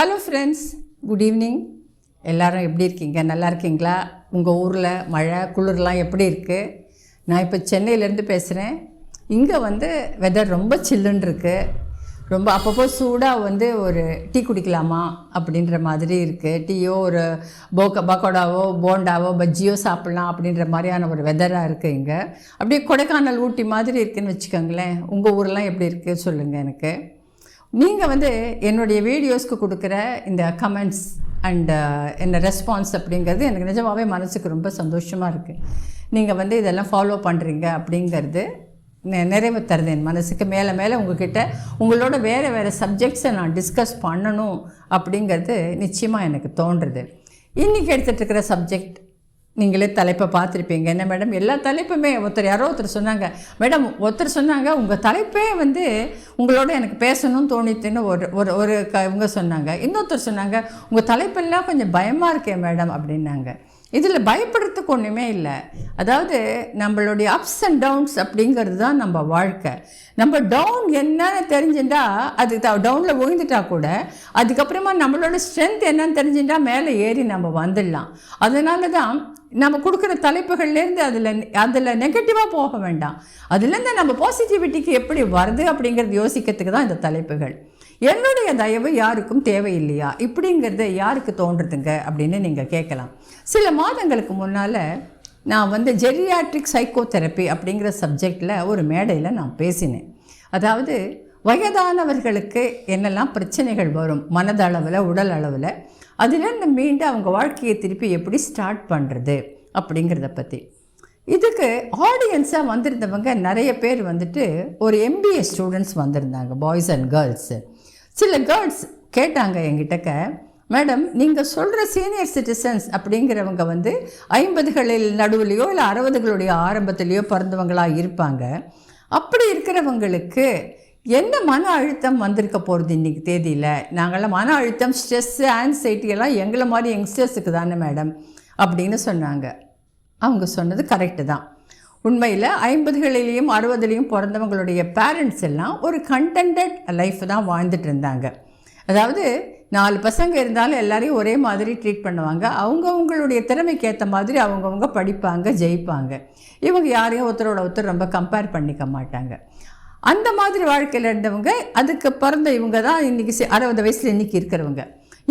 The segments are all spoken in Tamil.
ஹலோ ஃப்ரெண்ட்ஸ் குட் ஈவினிங் எல்லோரும் எப்படி இருக்கீங்க? நல்லா இருக்கீங்களா? உங்கள் ஊரில் மழை குளிர்லாம் எப்படி இருக்குது நான் இப்போ சென்னையிலேருந்து பேசுகிறேன் இங்கே வந்து வெதர் ரொம்ப சில்லுன்னு இருக்குது ரொம்ப அப்பப்போ சூடாக வந்து ஒரு டீ குடிக்கலாமா அப்படின்ற மாதிரி இருக்குது டீயோ ஒரு போக்க பக்கோடாவோ போண்டாவோ பஜ்ஜியோ சாப்பிட்லாம் அப்படின்ற மாதிரியான ஒரு வெதராக இருக்குது இங்கே. அப்படியே கொடைக்கானல் ஊட்டி மாதிரி இருக்குதுன்னு வச்சுக்கோங்களேன். உங்கள் ஊரெலாம் எப்படி இருக்குது சொல்லுங்கள் எனக்கு. நீங்கள் வந்து என்னுடைய வீடியோஸ்க்கு கொடுக்குற இந்த கமெண்ட்ஸ் அண்டு uh, என்ன ரெஸ்பான்ஸ் அப்படிங்கிறது எனக்கு நிஜமாகவே மனசுக்கு ரொம்ப சந்தோஷமாக இருக்குது நீங்கள் வந்து இதெல்லாம் ஃபாலோ பண்ணுறீங்க அப்படிங்கிறது நெ- நிறைவு தருது என் மனசுக்கு. மேலே மேலே உங்ககிட்ட உங்களோட வேறு வேறு சப்ஜெக்ட்ஸை நான் டிஸ்கஸ் பண்ணணும் அப்படிங்கிறது நிச்சயமாக எனக்கு தோன்றுறது இன்றைக்கி எடுத்துகிட்டு இருக்கிற சப்ஜெக்ட் நீங்களே தலைப்பை பார்த்துருப்பீங்க. என்ன மேடம்? எல்லா தலைப்புமே ஒருத்தர் யாரோ ஒருத்தர் சொன்னாங்க. மேடம் ஒருத்தர் சொன்னாங்க உங்கள் தலைப்பே வந்து உங்களோட எனக்கு பேசணும்னு தோணித்துன்னு ஒரு ஒரு ஒரு க இவங்க சொன்னாங்க. இன்னொருத்தர் சொன்னாங்க உங்கள் தலைப்பெல்லாம் கொஞ்சம் பயமாக இருக்கே மேடம் அப்படின்னாங்க. இதில் பயப்படுறதுக்கு ஒன்றுமே இல்லை. அதாவது நம்மளுடைய அப்ஸ் அண்ட் டவுன்ஸ் அப்படிங்கிறது தான் நம்ம வாழ்க்கை. நம்ம டவுன் என்னன்னு தெரிஞ்சுட்டா அது டவுனில் விழுந்துட்டா கூட அதுக்கப்புறமா நம்மளோட ஸ்ட்ரென்த் என்னன்னு தெரிஞ்சுட்டா மேலே ஏறி நம்ம வந்துடலாம். அதனால தான் நம்ம கொடுக்குற தலைப்புகள்லேருந்து அதில் அதில் நெகட்டிவாக போக வேண்டாம். அதுலேருந்து நம்ம பாசிட்டிவிட்டிக்கு எப்படி வருது அப்படிங்கிறது யோசிக்கிறதுக்கு தான் இந்த தலைப்புகள். என்னுடைய தயவு யாருக்கும் தேவையில்லையா? இப்படிங்கிறது யாருக்கு தோன்றுதுங்க அப்படின்னு நீங்கள் கேட்கலாம். சில மாதங்களுக்கு முன்னால் நான் வந்து ஜெரியாட்ரிக் சைக்கோ தெரப்பி அப்படிங்கிற சப்ஜெக்டில் ஒரு மேடையில் நான் பேசினேன். அதாவது வயதானவர்களுக்கு என்னெல்லாம் பிரச்சனைகள் வரும்? மனதளவில் உடல் அளவில் அதிலிருந்து மீண்டு அவங்க வாழ்க்கையை திருப்பி எப்படி ஸ்டார்ட் பண்ணுறது அப்படிங்கிறத பற்றி இதுக்கு ஆடியன்ஸாக வந்திருந்தவங்க நிறைய பேர் வந்துட்டு ஒரு எம்பிஏ ஸ்டூடெண்ட்ஸ் வந்திருந்தாங்க பாய்ஸ் அண்ட் கேர்ள்ஸு சில கேர்ள்ஸ் கேட்டாங்க என்கிட்டக்க மேடம் நீங்கள் சொல்கிற சீனியர் சிட்டிசன்ஸ் அப்படிங்கிறவங்க வந்து ஐம்பதுகளில் நடுவுலையோ இல்லை அறுபதுகளுடைய ஆரம்பத்துலேயோ பிறந்தவங்களாக இருப்பாங்க. அப்படி இருக்கிறவங்களுக்கு என்ன மன அழுத்தம் வந்திருக்க போகிறது இன்றைக்கி தேதியில்? நாங்கள்லாம் மன அழுத்தம் ஸ்ட்ரெஸ்ஸு ஆன்சைட்டி எல்லாம் எங்களை மாதிரி யங்ஸ்டர்ஸுக்கு தானே மேடம் அப்படின்னு சொன்னாங்க. அவங்க சொன்னது கரெக்டு தான். உண்மையில் ஐம்பதுகளிலையும் அறுபதுலேயும் பிறந்தவங்களுடைய பேரண்ட்ஸ் எல்லாம் ஒரு கண்டென்டட் லைஃப் தான் வாழ்ந்துட்டு இருந்தாங்க. அதாவது நாலு பசங்க இருந்தாலும் எல்லாரையும் ஒரே மாதிரி ட்ரீட் பண்ணுவாங்க. அவங்கவுங்களுடைய திறமைக்கு ஏற்ற மாதிரி அவங்கவுங்க படிப்பாங்க ஜெயிப்பாங்க. இவங்க யாரையும் ஒருத்தரோட ஒருத்தர் ரொம்ப கம்பேர் பண்ணிக்க மாட்டாங்க. அந்த மாதிரி வாழ்க்கையில் இருந்தவங்க அதுக்கு பிறந்த இவங்க தான் இன்றைக்கி அறுபது வயசில் இன்றைக்கி இருக்கிறவங்க.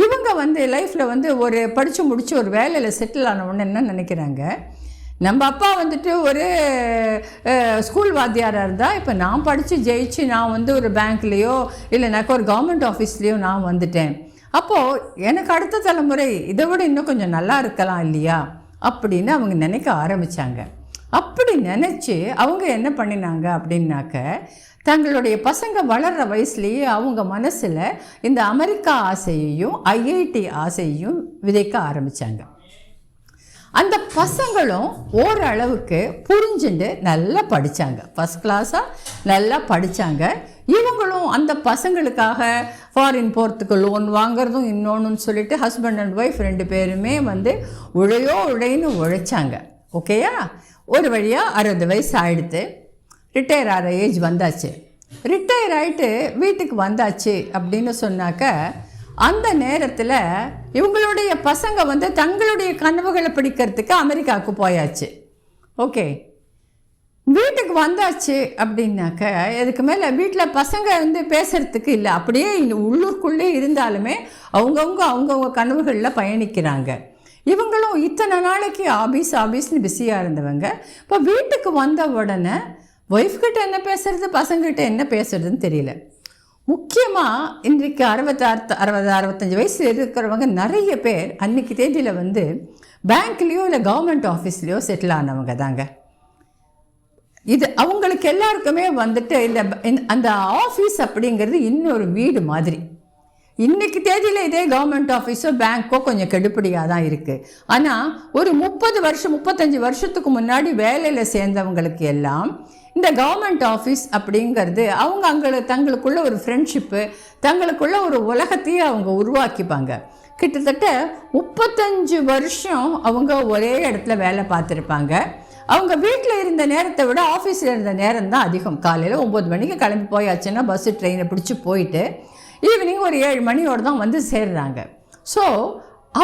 இவங்க வந்து லைஃப்பில் வந்து ஒரு படித்து முடித்து ஒரு வேலையில் செட்டில் ஆன உடனே என்ன நினைக்கிறாங்க? நம்ம அப்பா வந்துட்டு ஒரு ஸ்கூல் வாத்தியாராக இருந்தால் இப்போ நான் படித்து ஜெயிச்சு நான் வந்து ஒரு பேங்க்லேயோ இல்லைனாக்கா ஒரு கவர்மெண்ட் ஆஃபீஸ்லேயோ நான் வந்துட்டேன். அப்போது எனக்கு அடுத்த தலைமுறை இதை விட இன்னும் கொஞ்சம் நல்லா இருக்கலாம் இல்லையா? அப்படின்னு அவங்க நினைக்க ஆரம்பித்தாங்க அப்படி நினச்சி அவங்க என்ன பண்ணினாங்க அப்படின்னாக்க தங்களுடைய பசங்க வளர்கிற வயசுலேயே அவங்க மனசில் இந்த அமெரிக்கா ஆசையையும் ஐஐடி ஆசையையும் விதைக்க ஆரம்பித்தாங்க அந்த பசங்களும் ஓரளவுக்கு புரிஞ்சுண்டு நல்லா படித்தாங்க ஃபஸ்ட் கிளாஸாக நல்லா படித்தாங்க இவங்களும் அந்த பசங்களுக்காக ஃபாரின் போகிறதுக்கு லோன் வாங்குறதும் இன்னொன்றுன்னு சொல்லிட்டு ஹஸ்பண்ட் அண்ட் ஒய்ஃப் ரெண்டு பேருமே வந்து உழையோ உழைன்னு உழைச்சாங்க. ஓகேயா ஒரு வழியாக அறுபது வயசு ஆயிடுத்து ரிட்டையர் ஆகிற ஏஜ் வந்தாச்சு. ரிட்டையர் ஆகிட்டு வீட்டுக்கு வந்தாச்சு அப்படின்னு சொன்னாக்க அந்த நேரத்தில் இவங்களுடைய பசங்க வந்து தங்களுடைய கனவுகளை பிடிக்கிறதுக்கு அமெரிக்காவுக்கு போயாச்சு. ஓகே வீட்டுக்கு வந்தாச்சு அப்படின்னாக்க இதுக்கு மேலே வீட்டில் பசங்க வந்து பேசுகிறதுக்கு இல்லை. அப்படியே இந்த இருந்தாலுமே அவங்கவுங்க அவங்கவுங்க கனவுகளில் பயணிக்கிறாங்க. இவங்களும் இத்தனை நாளைக்கு ஆபீஸ் ஆபீஸ்னு பிஸியாக இருந்தவங்க. இப்போ வீட்டுக்கு வந்த உடனே ஒய்ஃப்கிட்ட என்ன பேசுறது பசங்கக்கிட்ட என்ன பேசுறதுன்னு தெரியல. முக்கியமாக இன்றைக்கு அறுபத்தாறு அறுபது அறுபத்தஞ்சு வயசில் இருக்கிறவங்க நிறைய பேர் அன்றைக்கி தேதியில் வந்து பேங்க்லேயோ இல்லை கவர்மெண்ட் ஆஃபீஸ்லேயோ செட்டில் ஆனவங்க தாங்க. இது அவங்களுக்கு எல்லாருக்குமே வந்துட்டு இந்த- அந்த ஆஃபீஸ் அப்படிங்கிறது இன்னொரு வீடு மாதிரி. இன்றைக்கி தேதியில் இதே கவர்மெண்ட் ஆஃபீஸோ பேங்க்கோ கொஞ்சம் கெடுப்படியாக தான் இருக்குது ஆனால் ஒரு முப்பது வருஷம் முப்பத்தஞ்சு வருஷத்துக்கு முன்னாடி வேலையில் சேர்ந்தவங்களுக்கு எல்லாம் இந்த கவர்மெண்ட் ஆஃபீஸ் அப்படிங்கிறது அவங்க அங்கே தங்களுக்குள்ள ஒரு ஃப்ரெண்ட்ஷிப்பு தங்களுக்குள்ள ஒரு உலகத்தையே அவங்க உருவாக்கிப்பாங்க. கிட்டத்தட்ட முப்பத்தஞ்சு வருஷம் அவங்க ஒரே இடத்துல வேலை பார்த்துருப்பாங்க. அவங்க வீட்டில் இருந்த நேரத்தை விட ஆஃபீஸில் இருந்த நேரம் தான் அதிகம். காலையில் ஒம்பது மணிக்கு கிளம்பி போயாச்சுன்னா பஸ்ஸு ட்ரெயினை பிடிச்சி போயிட்டு ஈவினிங் ஒரு ஏழு மணியோடு தான் வந்து சேர்றாங்க. ஸோ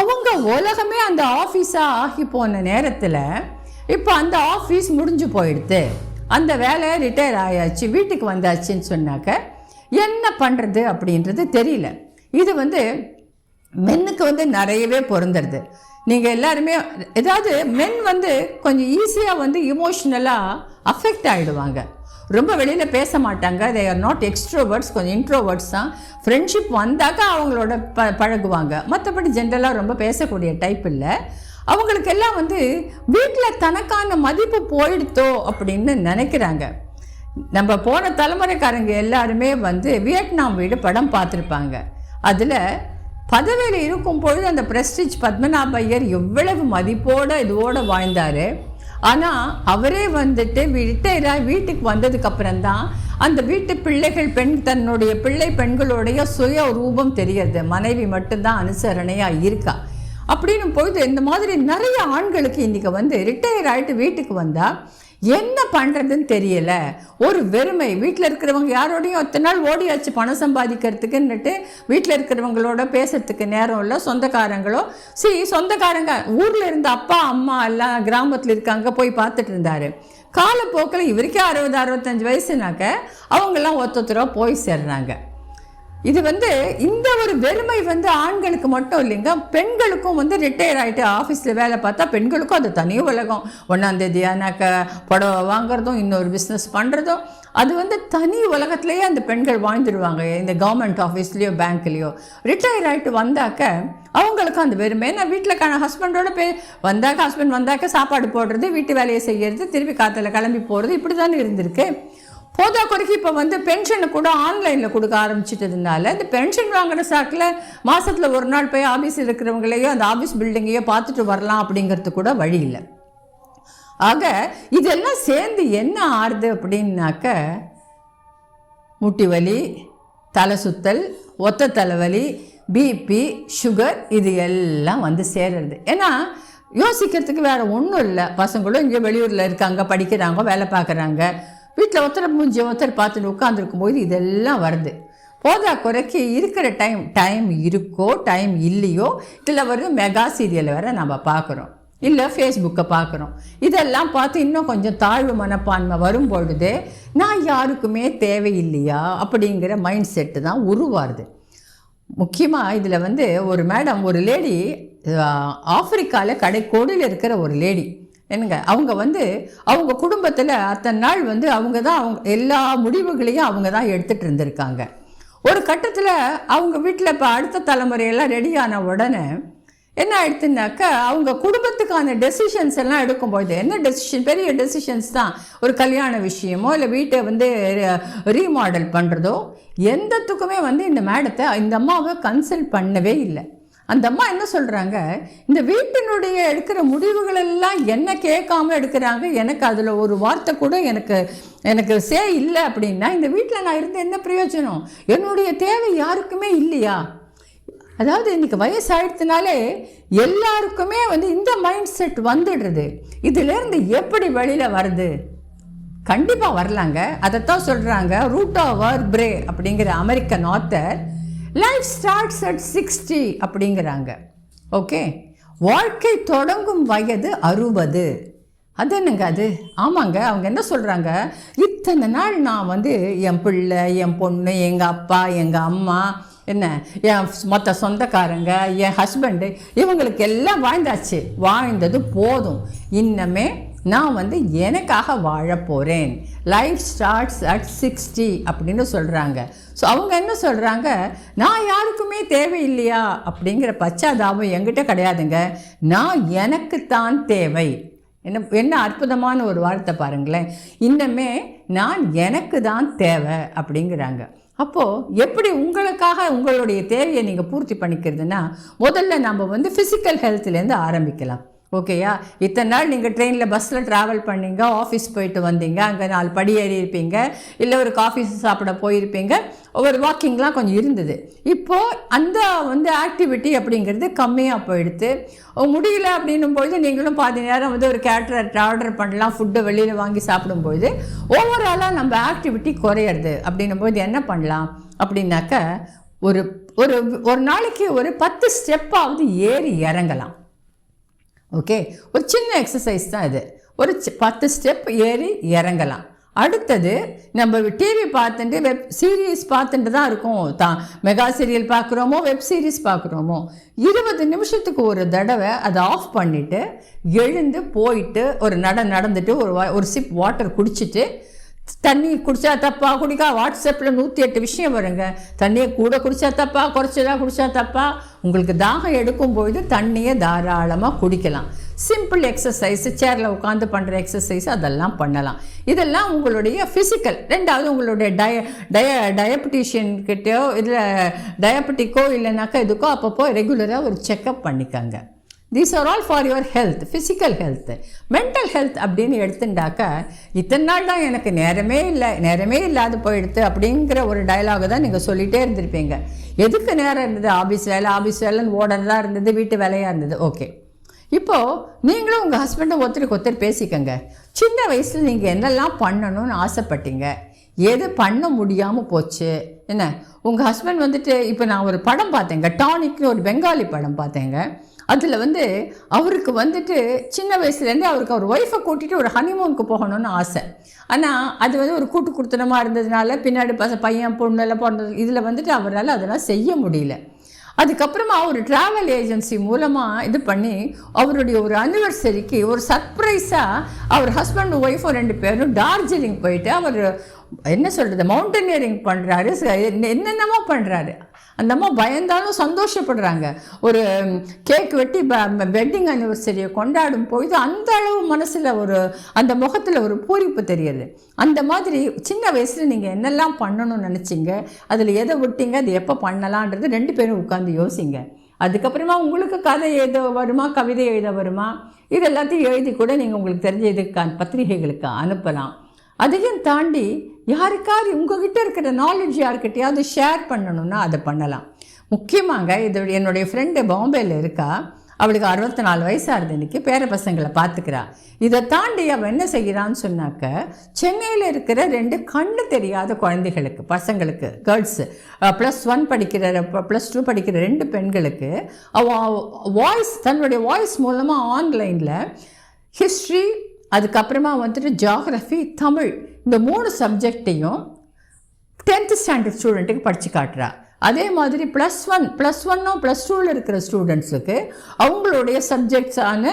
அவங்க உலகமே அந்த ஆஃபீஸாக ஆகி போன நேரத்தில் இப்போ அந்த ஆஃபீஸ் முடிஞ்சு போயிடுது. அந்த வேலை ரிட்டையர் ஆயாச்சு வீட்டுக்கு வந்தாச்சுன்னு சொன்னாக்க என்ன பண்ணுறது அப்படின்றது தெரியல. இது வந்து மென்னுக்கு வந்து நிறையவே பொருந்துறது. நீங்கள் எல்லாருமே ஏதாவது மென் வந்து கொஞ்சம் ஈஸியாக வந்து இமோஷ்னலாக அஃபெக்ட் ஆகிடுவாங்க ரொம்ப வெளியில் பேச மாட்டாங்க தே ஆர் நாட் எக்ஸ்ட்ரோவர்ட்ஸ் கொஞ்சம் இன்ட்ரோவர்ட்ஸ் தான். ஃப்ரெண்ட்ஷிப் வந்தாக்கா அவங்களோட ப பழகுவாங்க. மற்றபடி ஜென்ரலாக ரொம்ப பேசக்கூடிய டைப் இல்லை. அவங்களுக்கெல்லாம் வந்து வீட்டில் தனக்கான மதிப்பு போயிடுத்தோ அப்படின்னு நினைக்கிறாங்க. நம்ம போன தலைமுறைக்காரங்க எல்லாருமே வந்து வியட்நாம் வீடு படம் பார்த்துருப்பாங்க. அதில் பதவியில் இருக்கும் பொழுது அந்த பிரஸ்டிஜ் பத்மநாப ஐயர் எவ்வளவு மதிப்போடு இதோட வாழ்ந்தார். ஆனால் அவரே வந்துட்டு ரிட்டையராக வீட்டுக்கு வந்ததுக்கு அப்புறம் தான் அந்த வீட்டு பிள்ளைகள் பெண் தன்னுடைய பிள்ளை பெண்களுடைய சுய ரூபம் தெரிகிறது. மனைவி மட்டும்தான் அனுசரணையாக இருக்கா. அப்படின்னும் பொழுது இந்த மாதிரி நிறைய ஆண்களுக்கு இன்றைக்கி வந்து ரிட்டையர் ஆகிட்டு வீட்டுக்கு வந்தால் என்ன பண்ணுறதுன்னு தெரியல. ஒரு வெறுமை. வீட்டில் இருக்கிறவங்க யாரோடையும் ஒத்த நாள் ஓடியாச்சு பணம் சம்பாதிக்கிறதுக்குன்னுட்டு வீட்டில் இருக்கிறவங்களோட பேசுறதுக்கு நேரம் இல்லை சொந்தக்காரங்களோ. சரி சொந்தக்காரங்க ஊரில் இருந்த அப்பா அம்மா எல்லாம் கிராமத்தில் இருக்காங்க போய் பார்த்துட்டு இருந்தாரு. காலப்போக்கில் இவருக்கே அறுபது அறுபத்தஞ்சு வயசுனாக்க அவங்கெல்லாம் ஒருத்தொத்தராக போய் சேர்றாங்க. இது வந்து இந்த ஒரு வெறுமை வந்து ஆண்களுக்கு மட்டும் இல்லைங்க பெண்களுக்கும் வந்து ரிட்டையர் ஆகிட்டு ஆஃபீஸில் வேலை பார்த்தா பெண்களுக்கும் அது தனி உலகம். ஒன்றாந்தேதி ஆனாக்க புடவை வாங்குறதும் இன்னொரு பிஸ்னஸ் பண்ணுறதும் அது வந்து தனி உலகத்துலேயே அந்த பெண்கள் வாழ்ந்துடுவாங்க இந்த கவர்மெண்ட் ஆஃபீஸ்லேயோ பேங்க்லேயோ ரிட்டையர் ஆகிட்டு வந்தாக்க அவங்களுக்கும் அந்த வெறுமை. நான் வீட்டில் க ஹஸ்பண்டோட பே வந்தாக்க ஹஸ்பண்ட் வந்தாக்க சாப்பாடு போடுறது வீட்டு வேலையை செய்கிறது திருப்பி காற்றுல கிளம்பி போகிறது இப்படி தானே இருந்திருக்கு. போதா குறைக்கு இப்போ வந்து பென்ஷனை கூட ஆன்லைனில் கொடுக்க ஆரம்பிச்சிட்டதுனால இந்த பென்ஷன் வாங்குற சாக்கில் மாதத்தில் ஒரு நாள் போய் ஆஃபீஸ் இருக்கிறவங்களையோ அந்த ஆஃபீஸ் பில்டிங்கையோ பார்த்துட்டு வரலாம் அப்படிங்கிறது கூட வழி இல்லை. ஆக இதெல்லாம் சேர்ந்து என்ன ஆறுது அப்படின்னாக்க முட்டி வலி தலை சுத்தல் ஒத்த தலைவலி பிபி சுகர் இது எல்லாம் வந்து சேர்றது. ஏன்னா யோசிக்கிறதுக்கு வேறு ஒன்றும் இல்லை. பசங்களும் இங்கே வெளியூரில் இருக்காங்க படிக்கிறாங்க வேலை பார்க்குறாங்க. வீட்டில் ஒருத்தரை மூஞ்சி ஒருத்தர் பார்த்துட்டு உட்காந்துருக்கும் போது இதெல்லாம் வருது. போதா குறைக்கு இருக்கிற டைம் டைம் இருக்கோ டைம் இல்லையோ இதில் வருது மெகா சீரியல் வேறு நம்ம பார்க்குறோம். இல்லை ஃபேஸ்புக்கை பார்க்குறோம். இதெல்லாம் பார்த்து இன்னும் கொஞ்சம் தாழ்வு மனப்பான்மை வரும் பொழுது நான் யாருக்குமே தேவையில்லையா அப்படிங்கிற மைண்ட் செட்டு தான் உருவாருது. முக்கியமாக இதில் வந்து ஒரு மேடம் ஒரு லேடி ஆப்பிரிக்காவில் கடைக்கோடியில் இருக்கிற ஒரு லேடி என்னங்க? அவங்க வந்து அவங்க குடும்பத்தில் அத்தனை நாள் வந்து அவங்க தான் அவங்க எல்லா முடிவுகளையும் அவங்க தான் எடுத்துகிட்டு இருந்திருக்காங்க. ஒரு கட்டத்தில் அவங்க வீட்டில் இப்போ அடுத்த தலைமுறையெல்லாம் ரெடியான உடனே என்ன ஆயிடுத்துனாக்கா அவங்க குடும்பத்துக்கான டெசிஷன்ஸ் எல்லாம் எடுக்கும்போது என்ன டெசிஷன் பெரிய டெசிஷன்ஸ் தான். ஒரு கல்யாண விஷயமோ இல்லை வீட்டை வந்து ரீமாடல் பண்ணுறதோ எந்தத்துக்குமே வந்து இந்த மேடத்தை இந்த அம்மாவை கன்சல்ட் பண்ணவே இல்லை. அந்த அம்மா என்ன சொல்கிறாங்க இந்த வீட்டினுடைய எடுக்கிற முடிவுகள் எல்லாம் என்ன கேட்காம எடுக்கிறாங்க? எனக்கு அதில் ஒரு வார்த்தை கூட எனக்கு எனக்கு சே இல்லை அப்படின்னா இந்த வீட்டில் நான் இருந்து என்ன பிரயோஜனம்? என்னுடைய தேவை யாருக்குமே இல்லையா? அதாவது இன்னைக்கு வயசாயிடுத்துனாலே எல்லாருக்குமே வந்து இந்த மைண்ட் செட் வந்துடுறது. இதுலேருந்து எப்படி வெளியில் வருது கண்டிப்பாக வரலாங்க. அதைத்தான் சொல்கிறாங்க ரூட் ஆவர் பிரே அப்படிங்கிற American author life starts at sixty அப்படிங்கிறாங்க. ஓகே வாழ்க்கை தொடங்கும் வயது அறுபது. அது என்னங்க அது? ஆமாங்க. அவங்க என்ன சொல்கிறாங்க இத்தனை நாள் நான் வந்து என் பிள்ளை என் பொண்ணு எங்கள் அப்பா எங்கள் அம்மா என்ன என் மொத்த சொந்தக்காரங்க என் ஹஸ்பண்டு இவங்களுக்கு எல்லாம் வாழ்ந்தாச்சு. வாழ்ந்தது போதும். இன்னமே நான் வந்து எனக்காக வாழ போகிறேன் லைஃப் ஸ்டார்ட்ஸ் அட் சிக்ஸ்டி அப்படின்னு சொல்கிறாங்க ஸோ அவங்க என்ன சொல்கிறாங்க நான் யாருக்குமே தேவையில்லையா? அப்படிங்கிற பச்சாதாபம் எங்கிட்ட கிடையாதுங்க. நான் எனக்குத்தான் தேவை. என்ன என்ன அற்புதமான ஒரு வார்த்தை பாருங்களேன். இன்னமே நான் எனக்கு தான் தேவை அப்படிங்கிறாங்க. அப்போது எப்படி உங்களுக்காக உங்களுடைய தேவையை நீங்கள் பூர்த்தி பண்ணிக்கிறதுனா முதல்ல நம்ம வந்து ஃபிசிக்கல் ஹெல்த்லேருந்து ஆரம்பிக்கலாம். ஓகேயா இத்தனை நாள் நீங்கள் ட்ரெயினில் பஸ்ஸில் ட்ராவல் பண்ணீங்க ஆஃபீஸ் போயிட்டு வந்தீங்க அங்கே நாலு படி ஏறி இருப்பீங்க இல்லை ஒரு காஃபி சாப்பிட போயிருப்பீங்க ஒரு வாக்கிங்லாம் கொஞ்சம் இருந்தது. இப்போது அந்த வந்து ஆக்டிவிட்டி அப்படிங்கிறது கம்மியாக போயிடுது முடியல அப்படின்னும் பொழுது நீங்களும் பாதி நேரம் வந்து ஒரு கேட்டர் ஆர்டர் பண்ணலாம் ஃபுட்டு வெளியில் வாங்கி சாப்பிடும்பொழுது ஓவராலாக நம்ம ஆக்டிவிட்டி குறையிறது. அப்படின்னும் போது என்ன பண்ணலாம்? அப்படின்னாக்க ஒரு ஒரு ஒரு நாளைக்கு ஒரு பத்து ஸ்டெப்பாவது ஏறி இறங்கலாம். ஓகே ஒரு சின்ன எக்ஸசைஸ் தான் இது. ஒரு பத்து ஸ்டெப் ஏறி இறங்கலாம். அடுத்தது நம்ம டிவி பார்த்துட்டு வெப் சீரியஸ் பார்த்துட்டு தான் இருக்கோம். தான் மெகா சீரியல் பார்க்குறோமோ வெப் சீரிஸ் பார்க்குறோமோ இருபது நிமிஷத்துக்கு ஒரு தடவை அதை ஆஃப் பண்ணிவிட்டு எழுந்து போயிட்டு ஒரு நட நடந்துட்டு ஒரு வா- ஒரு சிப் வாட்டர் குடிச்சிட்டு தண்ணி குடித்தா தப்பா? குடிக்கா வாட்ஸ்அப்பில் நூற்றி எட்டு விஷயம் வருங்க. தண்ணியை கூட குடித்தா தப்பா? குறைச்சதா குடித்தா தப்பா? உங்களுக்கு தாகம் எடுக்கும் பொழுது தண்ணியை தாராளமாக குடிக்கலாம். சிம்பிள் எக்ஸசைஸ் சேரில் உட்காந்து பண்ணுற எக்ஸசைஸ் அதெல்லாம் பண்ணலாம். இதெல்லாம் உங்களுடைய ஃபிசிக்கல் ரெண்டாவது உங்களுடைய டய டய டயபெட்டிஷியன் இதில் இல்லை டயபெட்டிக்கோ இல்லைனாக்கா இதுக்கோ அப்பப்போ ரெகுலராக ஒரு செக்கப் பண்ணிக்கங்க. These are all for your health physical health mental health அப்படின்னு எடுத்துட்டாக்கா இத்தனை நாள் தான் எனக்கு நேரமே இல்லை நேரமே இல்லாத போயிடுது அப்படிங்கிற ஒரு டயலாக தான் நீங்கள் சொல்லிகிட்டே இருந்திருப்பீங்க. எதுக்கு நேரம் இருந்தது? ஆஃபீஸ் வேலை ஆஃபீஸ் வேலைன்னு ஓடுறதா இருந்தது வீட்டு வேலையாக இருந்தது? ஓகே இப்போது நீங்களும் உங்கள் ஹஸ்பண்டும் ஒருத்தருக்கு ஒருத்தர் பேசிக்கங்க. சின்ன வயசில் நீங்கள் என்னெல்லாம் பண்ணணும்னு ஆசைப்பட்டீங்க? எது பண்ண முடியாமல் போச்சு? என்ன? உங்கள் ஹஸ்பண்ட் வந்துட்டு இப்போ நான் ஒரு படம் பார்த்தேங்க. டானிக்னு ஒரு பெங்காலி படம் பார்த்தேங்க. அதில் வந்து அவருக்கு வந்துட்டு சின்ன வயசுலேருந்தே அவருக்கு அவர் ஒய்ஃபை கூட்டிகிட்டு ஒரு ஹனிமூனுக்கு போகணும்னு ஆசை. ஆனால் அது வந்து ஒரு கூட்டு குடுத்தனமாக இருந்ததுனால பின்னாடி பச பையன் பொண்ணு எல்லாம் பிறந்தது இதில் வந்துட்டு அவரால் அதெல்லாம் செய்ய முடியல. அதுக்கப்புறமா ஒரு ட்ராவல் ஏஜென்சி மூலமாக இது பண்ணி அவருடைய ஒரு அனிவர்சரிக்கு ஒரு சர்ப்ரைஸாக அவர் ஹஸ்பண்ட் ஒய்ஃபும் ரெண்டு பேரும் டார்ஜிலிங் போயிட்டு அவர் என்ன சொல்கிறது மவுண்டனியரிங் பண்ணுறாரு என்னென்னமோ பண்ணுறாரு அந்த அம்மா பயந்தாலும் சந்தோஷப்படுறாங்க. ஒரு கேக் வெட்டி வெட்டிங் அனிவர்சரியை கொண்டாடும் பொழுது அந்த அளவு மனசில் ஒரு அந்த முகத்தில் ஒரு பூரிப்பு தெரியுது. அந்த மாதிரி சின்ன வயசில் நீங்கள் என்னெல்லாம் பண்ணணும்னு நினச்சிங்க? அதில் எதை விட்டீங்க? அது எப்போ பண்ணலான்றது ரெண்டு பேரும் உட்காந்து யோசிங்க. அதுக்கப்புறமா உங்களுக்கு கதை எழுத வருமா? கவிதை எழுத வருமா? இது எல்லாத்தையும் எழுதி கூட நீங்கள் உங்களுக்கு தெரிஞ்ச இதுக்கு பத்திரிகைகளுக்கு அனுப்பலாம். அதையும் தாண்டி யாருக்காவது உங்ககிட்ட இருக்கிற நாலேஜ் யாருக்கிட்டையாவது ஷேர் பண்ணணும்னா அதை பண்ணலாம். முக்கியமாக இது என்னுடைய ஃப்ரெண்டு பாம்பேயில் இருக்கா. அவளுக்கு அறுபத்தி நாலு வயசாக இருந்த இன்னைக்கு பேர பசங்களை பார்த்துக்கிறா. இதை தாண்டி அவள் என்ன செய்கிறான்னு சொன்னாக்க சென்னையில் இருக்கிற ரெண்டு கண்ணு தெரியாத குழந்தைகளுக்கு பசங்களுக்கு கேர்ள்ஸு ப்ளஸ் ஒன் படிக்கிற ப்ளஸ் டூ படிக்கிற ரெண்டு பெண்களுக்கு அவள் வாய்ஸ் தன்னுடைய வாய்ஸ் மூலமாக ஆன்லைனில் ஹிஸ்ட்ரி அதுக்கப்புறமா வந்துட்டு ஜாகிரஃபி தமிழ் இந்த மூணு சப்ஜெக்டையும் டென்த்து ஸ்டாண்டர்ட் ஸ்டூடெண்ட்டுக்கு படித்து காட்டுறா. அதே மாதிரி ப்ளஸ் ஒன் ப்ளஸ் ஒன்னும் ப்ளஸ் டூவில் இருக்கிற ஸ்டூடெண்ட்ஸுக்கு அவங்களுடைய சப்ஜெக்ட்ஸான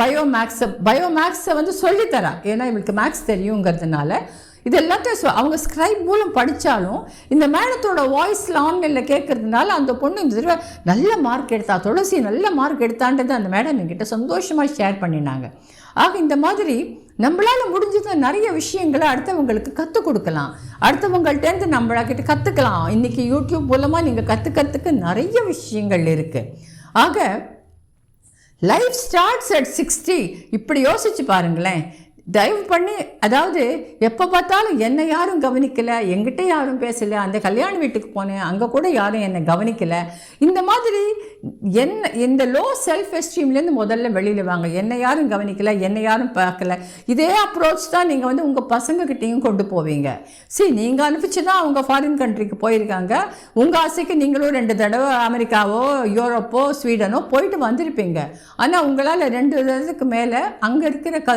பயோ மேக்ஸை பயோ மேக்ஸை வந்து சொல்லித்தரா. ஏன்னா இவளுக்கு மேக்ஸ் தெரியுங்கிறதுனால. இது எல்லாத்தையும் அவங்க ஸ்கிரைப் மூலம் படித்தாலும் இந்த மேடத்தோட வாய்ஸில் ஆன்லைனில் கேட்கறதுனால அந்த பொண்ணு இந்த தடவை நல்ல மார்க் எடுத்தா துளசி நல்ல மார்க் எடுத்தான்றது அந்த மேடம் என்கிட்ட சந்தோஷமாக ஷேர் பண்ணினாங்க. ஆக இந்த மாதிரி நம்மளால் முடிஞ்சது நிறைய விஷயங்களை அடுத்தவங்களுக்கு கற்றுக் கொடுக்கலாம். அடுத்தவங்கள்ட்டேருந்து நம்மளாக்கிட்ட கற்றுக்கலாம் இன்றைக்கி யூடியூப் மூலமாக நீங்கள் கற்றுக்கிறதுக்கு நிறைய விஷயங்கள் இருக்குது ஆக லைஃப் ஸ்டார்ட்ஸ் அட் சிக்ஸ்டி இப்படி யோசிச்சு பாருங்களேன். தயவு பண்ணி அதாவது எப்போ பார்த்தாலும் என்னை யாரும் கவனிக்கலை எங்கிட்ட யாரும் பேசலை அந்த கல்யாண வீட்டுக்கு போனேன் அங்கே கூட யாரும் என்னை கவனிக்கலை. இந்த மாதிரி என்ன இந்த லோ செல்ஃப் எஸ்டீம்லேருந்து முதல்ல வெளியில் வாங்க. என்னை யாரும் கவனிக்கலை என்னை யாரும் பார்க்கல. இதே அப்ரோச் தான் நீங்கள் வந்து உங்கள் பசங்கக்கிட்டேயும் கொண்டு போவீங்க. சரி நீங்கள் அனுப்பிச்சு தான் அவங்க ஃபாரின் கண்ட்ரிக்கு போயிருக்காங்க. உங்கள் ஆசைக்கு நீங்களும் ரெண்டு தடவை அமெரிக்காவோ யூரோப்போ ஸ்வீடனோ போயிட்டு வந்திருப்பீங்க. ஆனால் உங்களால் ரெண்டு வருஷத்துக்கு மேலே அங்கே இருக்கிற க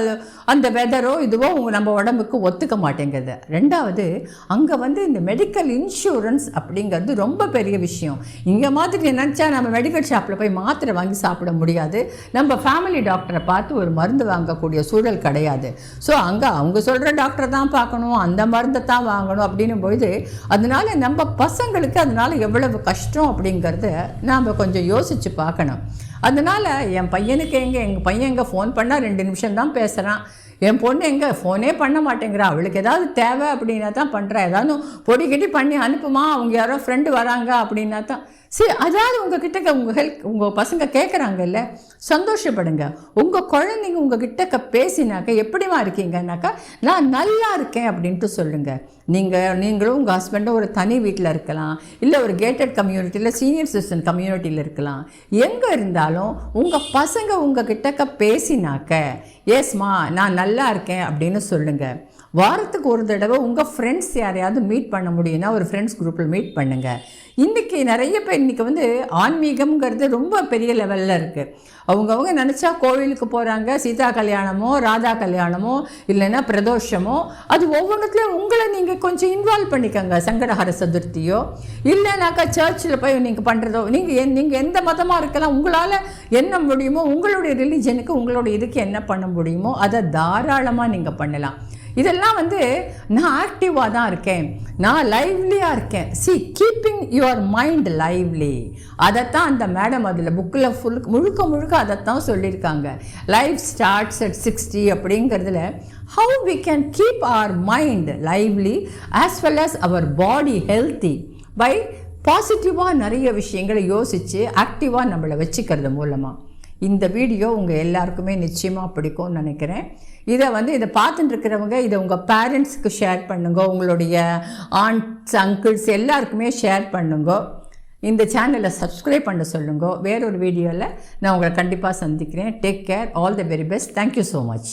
அந்த வெதரோ இதுவோ நம்ம உடம்புக்கு ஒத்துக்க மாட்டேங்குது. ரெண்டாவது அங்கே வந்து இந்த மெடிக்கல் இன்சூரன்ஸ் அப்படிங்கிறது ரொம்ப பெரிய விஷயம். இங்கே மாதிரி நினச்சா நம்ம மெடிக்கல் ஷாப்பில் போய் மாத்திரை வாங்கி சாப்பிட முடியாது. நம்ம ஃபேமிலி டாக்டரை பார்த்து ஒரு மருந்து வாங்கக்கூடிய சூழல் கிடையாது. ஸோ அங்கே அவங்க சொல்கிற டாக்டரை தான் பார்க்கணும் அந்த மருந்தை தான் வாங்கணும் அப்படின்னும் பொழுது அதனால நம்ம பசங்களுக்கு அதனால் எவ்வளவு கஷ்டம் அப்படிங்கிறத நாம் கொஞ்சம் யோசித்து பார்க்கணும். அதனால் என் பையனுக்கு எங்கே எங்கள் பையன் எங்கே ஃபோன் பண்ணால் ரெண்டு நிமிஷம் தான் பேசுகிறான் என் பொண்ணு எங்கே? ஃபோனே பண்ண மாட்டேங்கிறா. அவளுக்கு ஏதாவது தேவை அப்படின்னா தான் பண்ணுறா ஏதாவது பொடி கட்டி பண்ணி அனுப்புமா? அவங்க யாரோ ஃப்ரெண்டு வராங்க அப்படின்னா தான் சரி அதாவது உங்ககிட்ட உங்கள் ஹெல்ப் உங்கள் பசங்க கேட்குறாங்கல்ல சந்தோஷப்படுங்க. உங்கள் குழந்தைங்க உங்கள் கிட்டக்க பேசினாக்க எப்படிமா இருக்கீங்கன்னாக்கா நான் நல்லா இருக்கேன் அப்படின்ட்டு சொல்லுங்கள் நீங்கள் நீங்களும் உங்கள் ஹஸ்பண்டும் ஒரு தனி வீட்டில் இருக்கலாம் இல்லை ஒரு கேட்டட் கம்யூனிட்டியில் சீனியர் சிட்டிசன் கம்யூனிட்டியில் இருக்கலாம். எங்கே இருந்தாலும் உங்கள் பசங்க உங்கள் கிட்டக்க பேசினாக்க ஏஸ்மா நான் நல்லா இருக்கேன் அப்படின்னு சொல்லுங்கள் வாரத்துக்கு ஒரு தடவை உங்கள் ஃப்ரெண்ட்ஸ் யாரையாவது மீட் பண்ண முடியும்னா ஒரு ஃப்ரெண்ட்ஸ் குரூப்பில் மீட் பண்ணுங்கள் இன்றைக்கி நிறைய பேர் இன்றைக்கி வந்து ஆன்மீகம்ங்கிறது ரொம்ப பெரிய லெவலில் இருக்குது அவங்கவுங்க நினச்சா கோவிலுக்கு போகிறாங்க சீதா கல்யாணமோ ராதா கல்யாணமோ இல்லைன்னா பிரதோஷமோ அது ஒவ்வொன்றுத்துலையும் உங்களை நீங்கள் கொஞ்சம் இன்வால்வ் பண்ணிக்கோங்க. சங்கடஹர சதுர்த்தியோ இல்லைனாக்கா சர்ச்சில் போய் நீங்கள் பண்ணுறதோ நீங்கள் என் நீங்கள் எந்த மதமாக இருக்கலாம் உங்களால் என்ன முடியுமோ உங்களுடைய ரிலீஜனுக்கு உங்களுடைய இதுக்கு என்ன பண்ண முடியுமோ அதை தாராளமாக நீங்கள் பண்ணலாம். இதெல்லாம் வந்து நான் ஆக்டிவாக தான் இருக்கேன். நான் லைவ்லியாக இருக்கேன். See keeping your mind lively அதைத்தான் அந்த மேடம் அதில் புக்கில் ஃபுல் முழுக்க முழுக்க அதைத்தான் சொல்லியிருக்காங்க. லைஃப் ஸ்டார்ட்ஸ் அட் சிக்ஸ்டி அப்படிங்கிறதுல how we can keep our mind lively as well as our body healthy by பாசிட்டிவாக நிறைய விஷயங்களை யோசித்து ஆக்டிவாக நம்மளை வச்சுக்கிறது மூலமாக இந்த வீடியோ உங்கள் எல்லாருக்குமே நிச்சயமாக பிடிக்கும்னு நினைக்கிறேன். இதை வந்து இதை பார்த்துட்டு இருக்கிறவங்க இதை உங்கள் பேரண்ட்ஸுக்கு ஷேர் பண்ணுங்க உங்களுடைய ஆண்ட்ஸ் அங்கிள்ஸ் எல்லாருக்குமே ஷேர் பண்ணுங்க. இந்த சேனலை சப்ஸ்கிரைப் பண்ண சொல்லுங்க. வேறொரு வீடியோவில் நான் உங்களை கண்டிப்பாக சந்திக்கிறேன். Take care all the very best thank you so much